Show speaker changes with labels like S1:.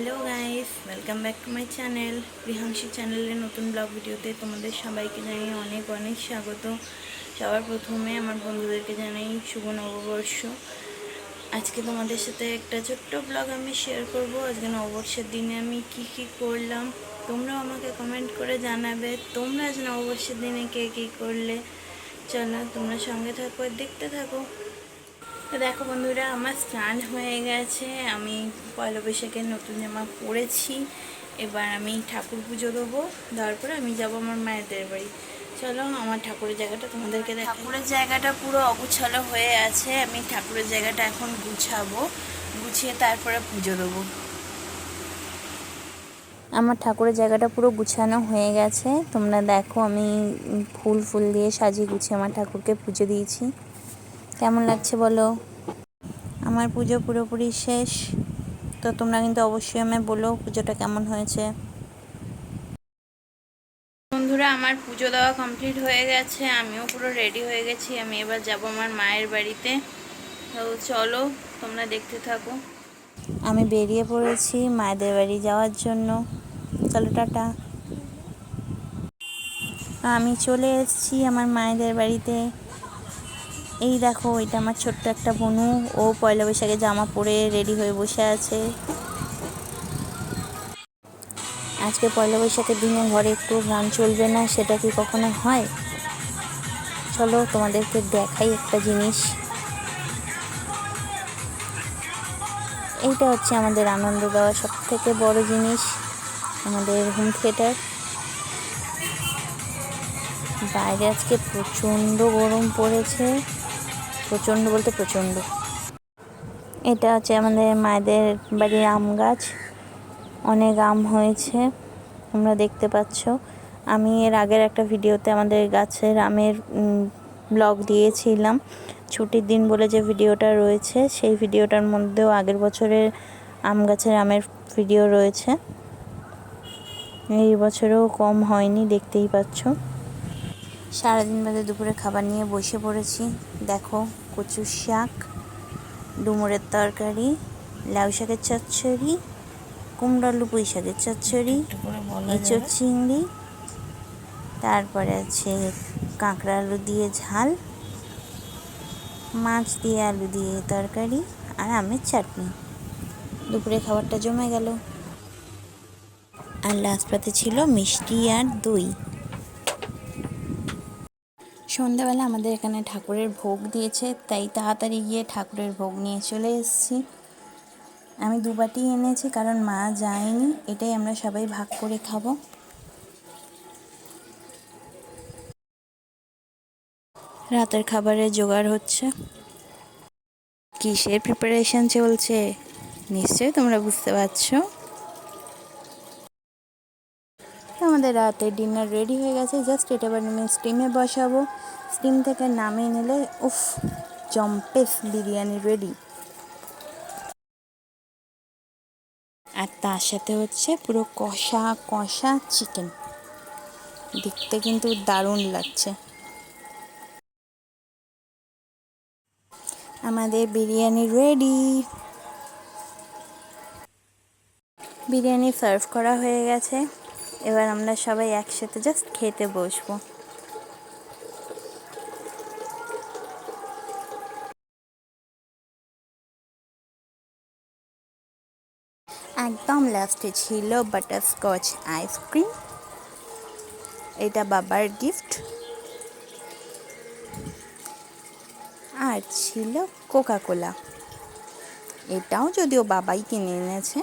S1: Hello guys welcome back to my channel Bihanshi চ্যানেলের নতুন blog ভিডিওতে তোমাদের সবাইকে জানাই অনেক অনেক স্বাগত। সবার প্রথমে আমার বন্ধুদেরকে জানাই শুভ নববর্ষ। আজকে তোমাদের সাথে একটা ছোট্ট ব্লগ আমি শেয়ার করব। আজকে নববর্ষের দিনে আমি কি কি করলাম, তোমরাও আমাকে কমেন্ট করে জানাবে। তোমরা আজ নববর্ষের দিনে কে কী করলে? চলো তোমরা সঙ্গে থাকো দেখতে থাকো। তো দেখো বন্ধুরা আমার স্নান হয়ে গেছে। আমি পয়লা বৈশাখের নতুন জামা পরেছি। এবার আমি ঠাকুর পুজো দেবো। দেওয়ার পরে আমি যাব আমার মায়েদের বাড়ি। চলো আমার ঠাকুরের জায়গাটা তোমাদেরকে দেখ ঠাকুরের জায়গাটা পুরো অগুছালো হয়ে আছে। আমি ঠাকুরের জায়গাটা এখন গুছাবো। গুছিয়ে তারপরে পুজো দেবো। আমার ঠাকুরের জায়গাটা পুরো গুছানো হয়ে গেছে। তোমরা দেখো আমি ফুল ফুল দিয়ে সাজিয়ে গুছিয়ে আমার ঠাকুরকে পুজো দিয়েছি। কেমন লাগছে বলো? আমার পুজো পুরোপুরি শেষ। তো তোমরা কিন্তু অবশ্যই আমায় বলো পুজোটা কেমন হয়েছে। বন্ধুরা আমার পুজো দেওয়া কমপ্লিট হয়ে গেছে। আমিও পুরো রেডি হয়ে গেছি। আমি এবার যাব আমার মায়ের বাড়িতে। তো চলো তোমরা দেখতে থাকো। আমি বেরিয়ে পড়েছি মায়েদের বাড়ি যাওয়ার জন্য। চলো টাটা। আমি চলে এসেছি আমার মায়েদের বাড়িতে। এই দেখো, এটা আমার ছোট্ট একটা বনু। ও পয়লা বৈশাখে জামা পরে রেডি হয়ে বসে আছে। আজকে পয়লা বৈশাখের দিনে ঘরে একটু গান চলবে না, সেটা কি কখনো হয়? চলো তোমাদেরকে দেখাই একটা জিনিস। এইটা হচ্ছে আমাদের আনন্দ দেওয়া সব থেকে বড় জিনিস, আমাদের হোম থিয়েটার বাইরে আজকে প্রচণ্ড গরম পড়েছে। প্রচণ্ড বলতে প্রচণ্ড। এটা হচ্ছে আমাদের মায়েদের বাড়ির আম গাছ। অনেক আম হয়েছে, তোমরা দেখতে পাচ্ছ। আমি এর আগের একটা ভিডিওতে আমাদের গাছের আমের ব্লগ দিয়েছিলাম। ছুটির দিন বলে যে ভিডিওটা রয়েছে, সেই ভিডিওটার মধ্যেও আগের বছরের আম গাছের আমের ভিডিও রয়েছে। এই বছরেও কম হয়নি, দেখতেই পাচ্ছ। সারাদিন বাদে দুপুরে খাবার নিয়ে বসে পড়েছি। দেখো কচুর শাক ডুমুরের তরকারি লাউ শাকের চচ্চড়ি কুমড়ালু পুঁই শাকের চচ্চড়ি এঁচড় চিংড়ি তারপরে আছে কাঁকড়া আলু দিয়ে ঝাল মাছ দিয়ে আলু দিয়ে তরকারি আর আমের চাটনি। দুপুরে খাবারটা জমে গেল। আর লাস্ট পাতে ছিল মিষ্টি আর দই। সন্ধ্যাবেলা আমাদের এখানে ঠাকুরের ভোগ দিয়েছে, তাই তাড়াতাড়ি গিয়ে ঠাকুরের ভোগ নিয়ে চলে এসেছি। আমি দুবাটি এনেছি কারণ মা যায়নি, এটাই আমরা সবাই ভাগ করে খাব। রাতের খাবারের জোগাড় হচ্ছে। কিসের প্রিপারেশন চলছে? নিশ্চয়ই তোমরা বুঝতে পারছ। আমাদের রাতে ডিনার রেডি হয়ে গেছে। জাস্ট এটা এবার আমি স্টিমে বসাবো। স্টিম থেকে নামিয়ে নিলে, উফ জম্পেস বিরিয়ানি রেডি আর তার সাথে হচ্ছে পুরো কষা কষা চিকেন দেখতে কিন্তু দারুণ লাগছে। আমাদের বিরিয়ানি রেডি বিরিয়ানি সার্ভ করা হয়ে গেছে। এবার আমরা সবাই একসাথে জাস্ট খেতে বসবো। একদম লাস্টে ছিল বাটারস্কচ আইসক্রিম এটা বাবার গিফট আর ছিল কোকা কোলা এটাও যদিও বাবাই কিনে এনেছে।